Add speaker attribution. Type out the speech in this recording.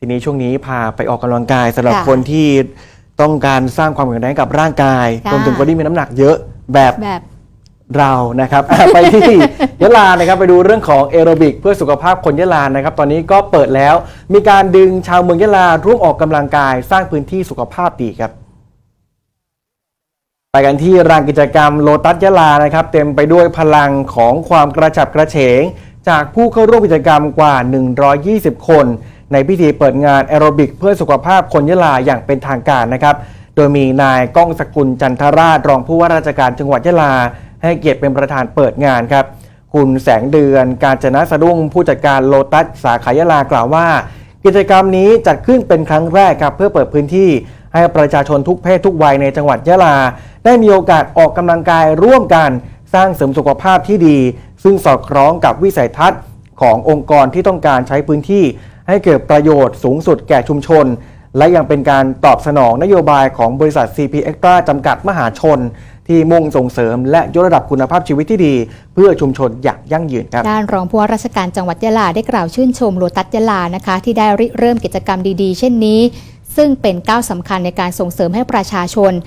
Speaker 1: ทีนี้ช่วงนี้พาไปออกกำลังกายสำหรับ
Speaker 2: ค่ะ
Speaker 1: คนที่ต้องการสร้างความแข็งแรงให้กับร่างกาย
Speaker 2: ค่ะ
Speaker 1: รวมถึงคนที่มีน้ำหนักเยอะแบบ
Speaker 2: แบบ
Speaker 1: เรานะครับไปที่ยะลานะครับไปดูเรื่องของแอโรบิกเพื่อสุขภาพคนยะลานะครับ ตอนนี้ก็เปิดแล้ว มีการดึงชาวเมืองยะลาร่วมออกกำลังกาย สร้างพื้นที่สุขภาพดีครับ ไปกันที่รางกิจกรรมโลตัสยะลานะครับ เต็มไปด้วยพลังของความกระฉับกระเฉง จากผู้เข้าร่วมกิจกรรมกว่า 120 คน ในพิธีเปิดงานแอโรบิกเพื่อสุขภาพคนยะลาอย่างเป็นทางการนะครับ โดยมีนายก้องสกุลจันทราชรองผู้ว่าราชการจังหวัดยะลา ให้เกียรติเป็นประธานเปิดงานครับ คุณแสงเดือนการจนะสะดุ้งผู้จัดการโลตัสสาขายะลากล่าวว่า กิจกรรมนี้จัดขึ้นเป็นครั้งแรกครับเพื่อเปิดพื้นที่ให้ประชาชนทุกเพศทุกวัยในจังหวัดยะลา ได้มีโอกาสออกกำลังกายร่วมกันสร้างเสริมสุขภาพที่ดี ซึ่งสอดคล้องกับวิสัยทัศน์ขององค์กรที่ต้องการใช้พื้นที่ ให้เกิดประโยชน์สูงสุดแก่ชุมชน และยังเป็นการตอบสนองนโยบายของบริษัท CP Extra จำกัดมหาชน ที่มุ่งส่งเสริมและยกระดับคุณภาพชีวิตที่ดี เพื่อชุมชนอย่างยั่งยืนครับ
Speaker 2: ด้านรองผู้ว่าราชการจังหวัดยะลาได้กล่าวชื่นชมโลตัสยะลานะคะ ที่ได้ริเริ่มกิจกรรมดีๆ เช่นนี้ซึ่งเป็นก้าวสำคัญในการส่งเสริมให้ประชาชน